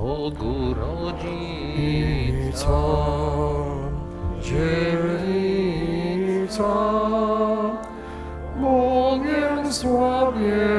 Bogu rodzica, dziewica, Bogiem sławiena,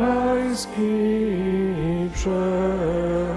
rajski przebyt.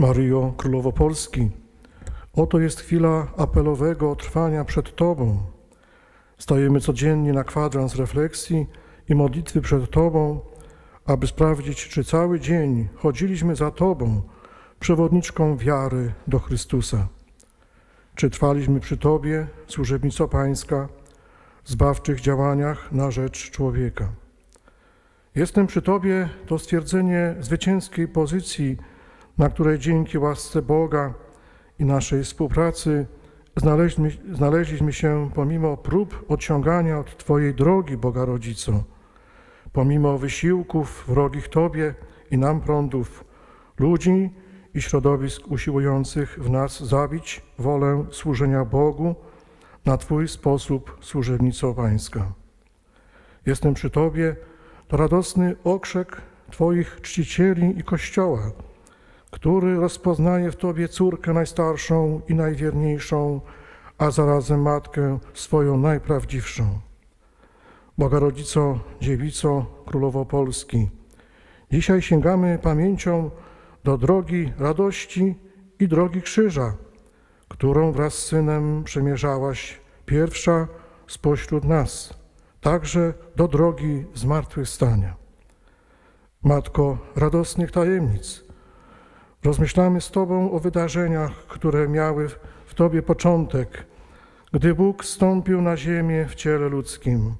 Maryjo Królowo Polski, oto jest chwila apelowego trwania przed Tobą. Stajemy codziennie na kwadrans refleksji i modlitwy przed Tobą, aby sprawdzić, czy cały dzień chodziliśmy za Tobą, przewodniczką wiary do Chrystusa. Czy trwaliśmy przy Tobie, służebnico Pańska, w zbawczych działaniach na rzecz człowieka. Jestem przy Tobie to stwierdzenie zwycięskiej pozycji, na której dzięki łasce Boga i naszej współpracy znaleźliśmy, znaleźliśmy się pomimo prób odciągania od Twojej drogi, Boga Rodzico, pomimo wysiłków wrogich Tobie i nam prądów, ludzi i środowisk usiłujących w nas zabić wolę służenia Bogu na Twój sposób służebnico Pańska. Jestem przy Tobie, to radosny okrzek Twoich czcicieli i Kościoła, który rozpoznaje w Tobie córkę najstarszą i najwierniejszą, a zarazem matkę swoją najprawdziwszą. Boga Rodzico, Dziewico, Królowo Polski, dzisiaj sięgamy pamięcią do drogi radości i drogi krzyża, którą wraz z Synem przemierzałaś pierwsza spośród nas, także do drogi zmartwychwstania. Matko radosnych tajemnic, rozmyślamy z Tobą o wydarzeniach, które miały w Tobie początek, gdy Bóg stąpił na ziemię w ciele ludzkim.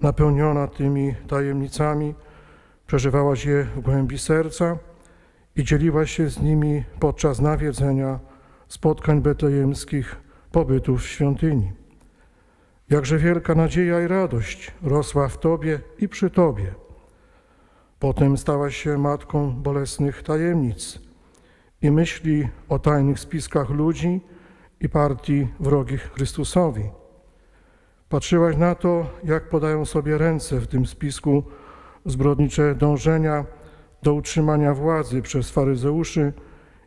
Napełniona tymi tajemnicami, przeżywałaś je w głębi serca i dzieliłaś się z nimi podczas nawiedzenia spotkań betlejemskich, pobytów w świątyni. Jakże wielka nadzieja i radość rosła w Tobie i przy Tobie. Potem stałaś się matką bolesnych tajemnic i myśli o tajnych spiskach ludzi i partii wrogich Chrystusowi. Patrzyłaś na to, jak podają sobie ręce w tym spisku zbrodnicze dążenia do utrzymania władzy przez faryzeuszy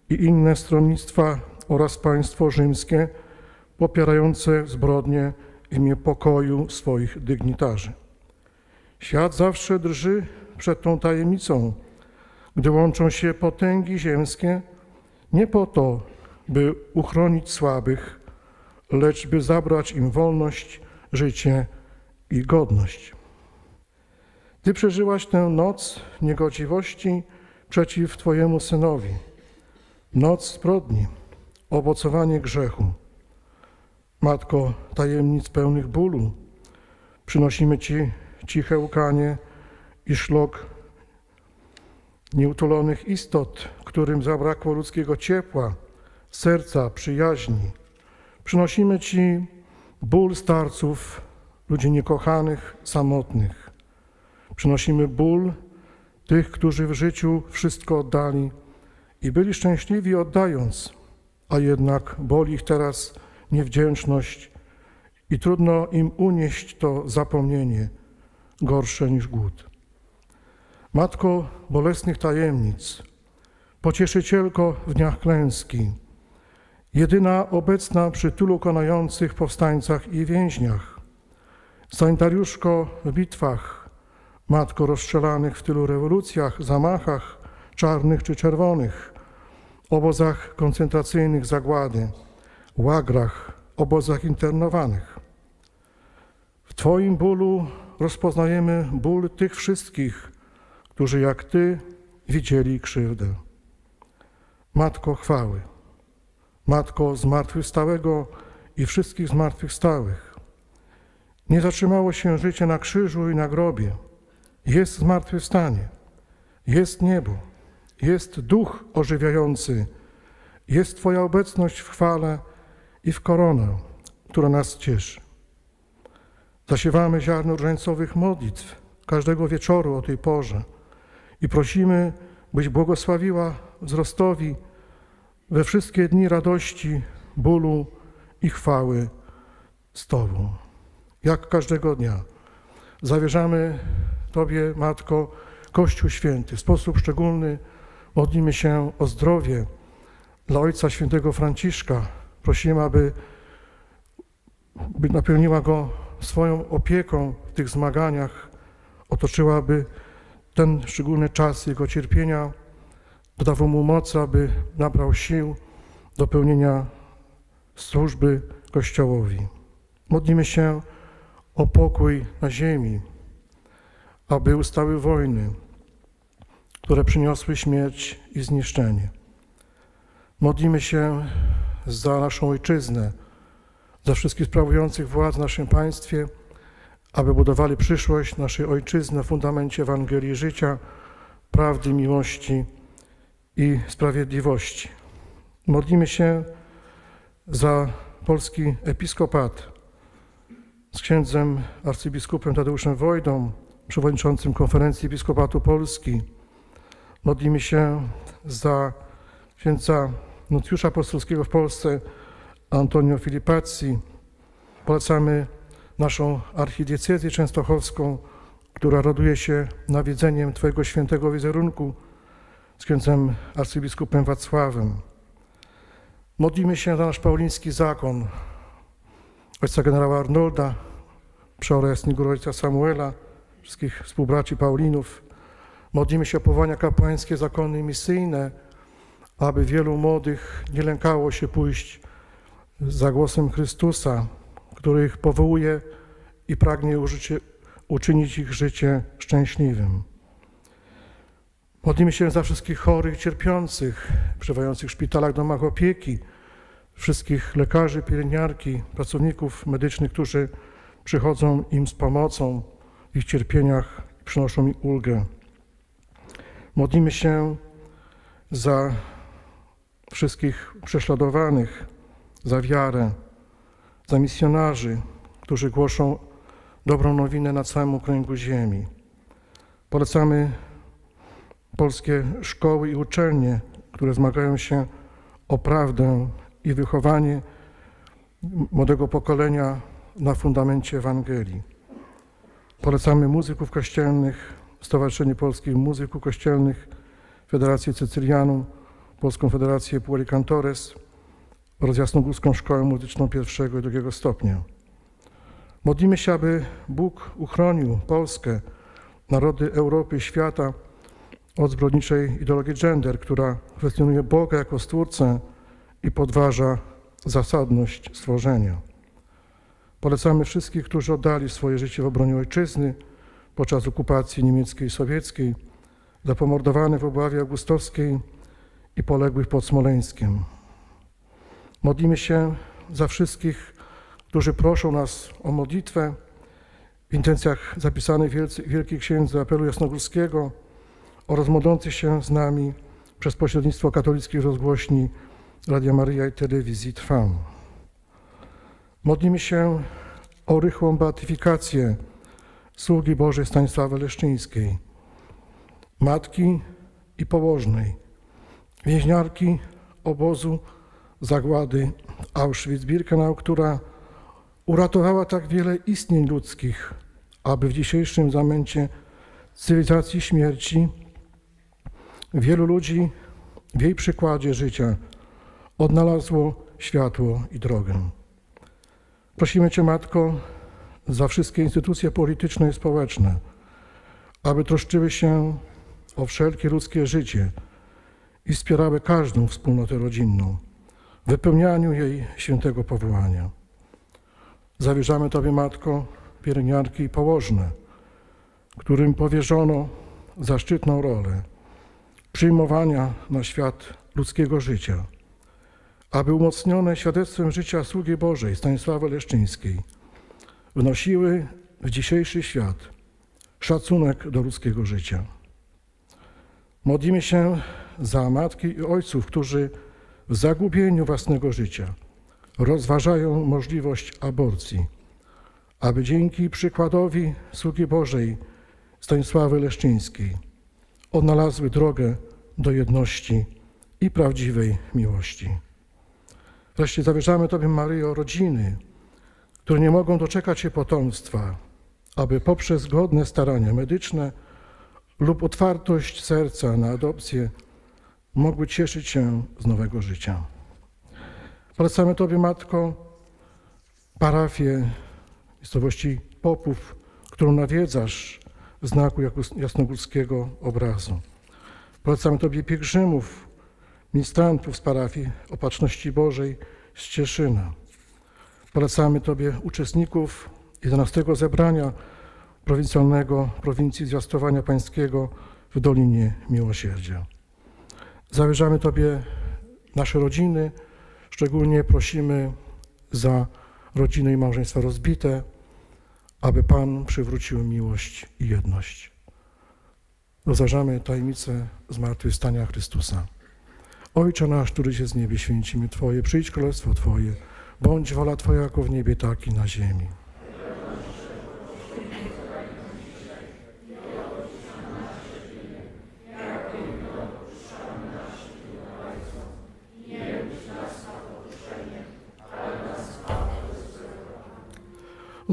i inne stronnictwa oraz państwo rzymskie popierające zbrodnie w imię pokoju swoich dygnitarzy. Świat zawsze drży przed tą tajemnicą, gdy łączą się potęgi ziemskie, nie po to, by uchronić słabych, lecz by zabrać im wolność, życie i godność. Ty przeżyłaś tę noc niegodziwości przeciw Twojemu synowi, noc zbrodni, owocowanie grzechu. Matko tajemnic pełnych bólu, przynosimy Ci ciche łkanie i szlok nieutulonych istot, którym zabrakło ludzkiego ciepła, serca, przyjaźni. Przynosimy Ci ból starców, ludzi niekochanych, samotnych. Przynosimy ból tych, którzy w życiu wszystko oddali i byli szczęśliwi oddając, a jednak boli ich teraz niewdzięczność i trudno im unieść to zapomnienie, gorsze niż głód. Matko bolesnych tajemnic, pocieszycielko w dniach klęski, jedyna obecna przy tylu konających powstańcach i więźniach, sanitariuszko w bitwach, matko rozstrzelanych w tylu rewolucjach, zamachach czarnych czy czerwonych, obozach koncentracyjnych zagłady, łagrach, obozach internowanych. W Twoim bólu rozpoznajemy ból tych wszystkich, którzy jak Ty widzieli krzywdę. Matko chwały, Matko zmartwychwstałego i wszystkich zmartwychwstałych. Nie zatrzymało się życie na krzyżu i na grobie. Jest zmartwychwstanie, jest niebo, jest duch ożywiający, jest Twoja obecność w chwale i w koronę, która nas cieszy. Zasiewamy ziarno różańcowych modlitw każdego wieczoru o tej porze i prosimy, byś błogosławiła wzrostowi we wszystkie dni radości, bólu i chwały z Tobą. Jak każdego dnia zawierzamy Tobie, Matko, Kościół Święty. W sposób szczególny modlimy się o zdrowie dla Ojca Świętego Franciszka. Prosimy, aby by napełniła go swoją opieką w tych zmaganiach, otoczyła, aby ten szczególny czas jego cierpienia dodawał mu mocy, aby nabrał sił do pełnienia służby Kościołowi. Modlimy się o pokój na ziemi, aby ustały wojny, które przyniosły śmierć i zniszczenie. Modlimy się za naszą ojczyznę, za wszystkich sprawujących władzę w naszym państwie, aby budowali przyszłość naszej ojczyzny na fundamencie Ewangelii życia, prawdy, miłości i sprawiedliwości. Modlimy się za polski episkopat z księdzem arcybiskupem Tadeuszem Wojdą, przewodniczącym Konferencji Episkopatu Polski. Modlimy się za księdza nuncjusza apostolskiego w Polsce Antonio Filipazzi. Polecamy naszą archidiecezję częstochowską, która raduje się nawiedzeniem Twojego świętego wizerunku z księdzem arcybiskupem Wacławem. Modlimy się za nasz pauliński zakon, ojca generała Arnolda, przeora Jasnego ojca Samuela, wszystkich współbraci Paulinów. Modlimy się o powołania kapłańskie, zakony misyjne, aby wielu młodych nie lękało się pójść za głosem Chrystusa, który ich powołuje i pragnie użycie, uczynić ich życie szczęśliwym. Modlimy się za wszystkich chorych, cierpiących, przebywających w szpitalach, domach opieki, wszystkich lekarzy, pielęgniarki, pracowników medycznych, którzy przychodzą im z pomocą w ich cierpieniach i przynoszą im ulgę. Modlimy się za wszystkich prześladowanych, za wiarę, za misjonarzy, którzy głoszą dobrą nowinę na całym okręgu ziemi. Polecamy polskie szkoły i uczelnie, które zmagają się o prawdę i wychowanie młodego pokolenia na fundamencie Ewangelii. Polecamy muzyków kościelnych, Stowarzyszenie Polskich Muzyków Kościelnych, Federację Cecylianum, Polską Federację Pueri Cantores oraz Jasnogórską Szkołę Muzyczną pierwszego i drugiego stopnia. Modlimy się, aby Bóg uchronił Polskę, narody Europy i świata od zbrodniczej ideologii gender, która kwestionuje Boga jako Stwórcę i podważa zasadność stworzenia. Polecamy wszystkich, którzy oddali swoje życie w obronie ojczyzny podczas okupacji niemieckiej i sowieckiej, za pomordowanych w obławie augustowskiej i poległych pod Smoleńskiem. Modlimy się za wszystkich, którzy proszą nas o modlitwę w intencjach zapisanych w Wielkiej Księdze Apelu Jasnogórskiego oraz modlących się z nami przez pośrednictwo katolickich rozgłośni Radia Maryja i Telewizji Trwam. Modlimy się o rychłą beatyfikację sługi Bożej Stanisławy Leszczyńskiej, matki i położnej, więźniarki obozu zagłady Auschwitz-Birkenau, która uratowała tak wiele istnień ludzkich, aby w dzisiejszym zamęcie cywilizacji śmierci wielu ludzi w jej przykładzie życia odnalazło światło i drogę. Prosimy Cię, Matko, za wszystkie instytucje polityczne i społeczne, aby troszczyły się o wszelkie ludzkie życie i wspierały każdą wspólnotę rodzinną wypełnianiu jej świętego powołania. Zawierzamy Tobie, Matko, pielęgniarki i położne, którym powierzono zaszczytną rolę przyjmowania na świat ludzkiego życia, aby umocnione świadectwem życia sługi Bożej Stanisławy Leszczyńskiej wnosiły w dzisiejszy świat szacunek do ludzkiego życia. Modlimy się za matki i ojców, którzy w zagubieniu własnego życia rozważają możliwość aborcji, aby dzięki przykładowi sługi Bożej Stanisławy Leszczyńskiej odnalazły drogę do jedności i prawdziwej miłości. Wreszcie zawierzamy Tobie, Maryjo, rodziny, które nie mogą doczekać się potomstwa, aby poprzez godne starania medyczne lub otwartość serca na adopcję mogły cieszyć się z nowego życia. Polecamy Tobie, Matko, parafię miejscowości Popów, którą nawiedzasz w znaku jasnogórskiego obrazu. Polecamy Tobie pielgrzymów, ministrantów z parafii Opatrzności Bożej z Cieszyna. Polecamy Tobie uczestników 11 zebrania prowincjonalnego prowincji Zwiastowania Pańskiego w Dolinie Miłosierdzia. Zawierzamy Tobie nasze rodziny, szczególnie prosimy za rodziny i małżeństwa rozbite, aby Pan przywrócił miłość i jedność. Rozważamy tajemnicę zmartwychwstania Chrystusa. Ojcze nasz, któryś jest w niebie, święci imię Twoje, przyjdź królestwo Twoje, bądź wola Twoja jako w niebie, tak i na ziemi.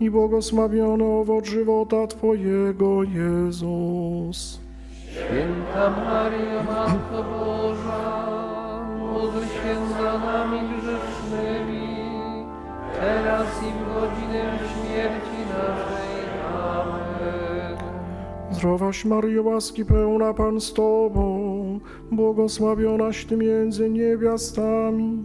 i błogosławiony owoc żywota Twojego, Jezus. Święta Maryjo, Matko Boża, módl się za nami grzesznymi, teraz i w godzinę śmierci naszej. Amen. Zdrowaś Maryjo, łaski pełna Pan z Tobą, błogosławionaś Ty między niewiastami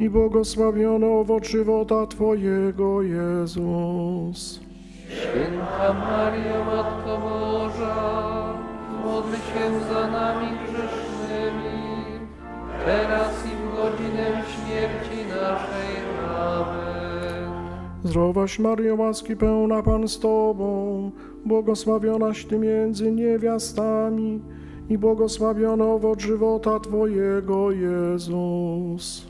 i błogosławiony owoc żywota Twojego, Jezus. Święta Maryjo, Matko Boża, módl się za nami grzesznymi, teraz i w godzinę śmierci naszej. Amen. Zdrowaś Maryjo, łaski pełna Pan z Tobą, błogosławionaś Ty między niewiastami i błogosławiony owoc żywota Twojego, Jezus.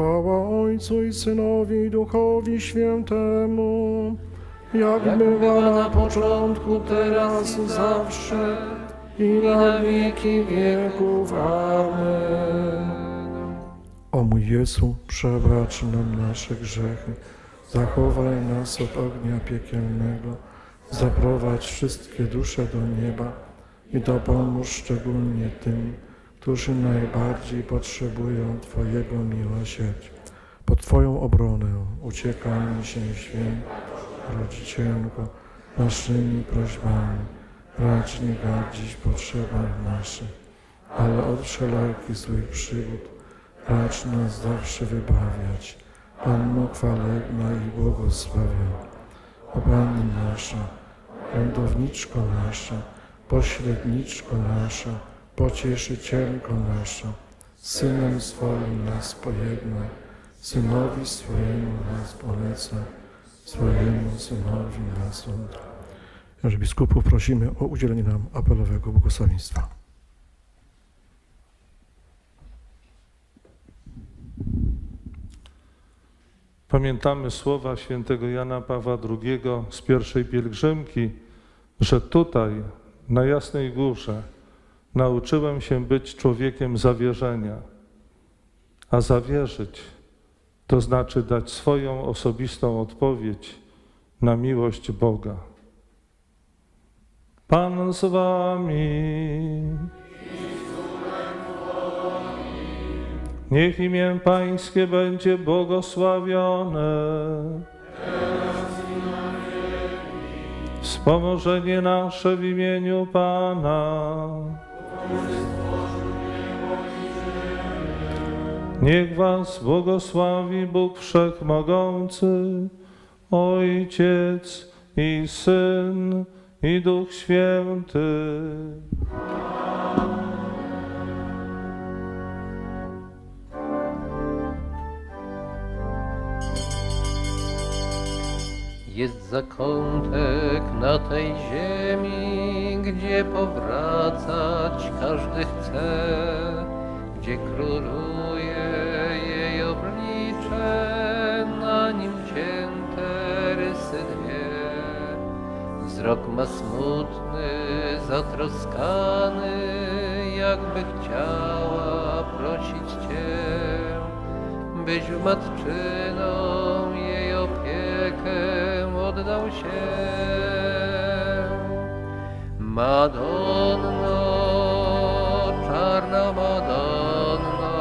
Chwała Ojcu i Synowi i Duchowi Świętemu, jak, Jak była na początku, teraz i zawsze, i na wieki wieków. Amen. O mój Jezu, przebacz nam nasze grzechy, zachowaj nas od ognia piekielnego, zaprowadź wszystkie dusze do nieba i dopomóż szczególnie tym, którzy najbardziej potrzebują Twojego miłosierdzia. Pod Twoją obronę uciekajmy się, święta Rodzicielko, naszymi prośbami. Racz nie gardzić potrzebach naszych, ale od wszelakich złych przygód racz nas zawsze wybawiać. Panno chwalebna i błogosławiona, o Pani nasza, Lądowniczko nasza, pośredniczko nasza, pocieszycielko nasza, synem swoim nas pojedna, synowi swojemu nas poleca, swojemu synowi nas odda. Księży biskupów prosimy o udzielenie nam apelowego błogosławieństwa. Pamiętamy słowa świętego Jana Pawła II z pierwszej pielgrzymki, że tutaj, na Jasnej Górze, nauczyłem się być człowiekiem zawierzenia. A zawierzyć to znaczy dać swoją osobistą odpowiedź na miłość Boga. Pan z wami. Niech imię Pańskie będzie błogosławione. Wspomożenie nasze w imieniu Pana. Niech Was błogosławi Bóg Wszechmogący, Ojciec i Syn i Duch Święty. Jest zakątek na tej ziemi, gdzie powracać każdy chce, gdzie króluje jej oblicze, na nim cięte rysy dwie. Wzrok ma smutny, zatroskany, jakby chciała prosić Cię, byś w matczyną jej opiekę oddał się. Madonno, czarna Madonno,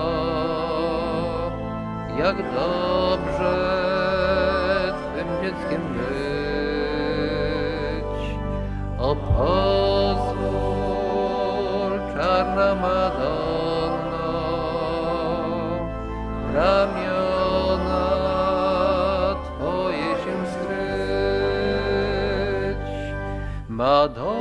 jak dobrze Twym dzieckiem być. O pozwól, czarna Madonno, w ramiona Twoje się skryć. Madonno,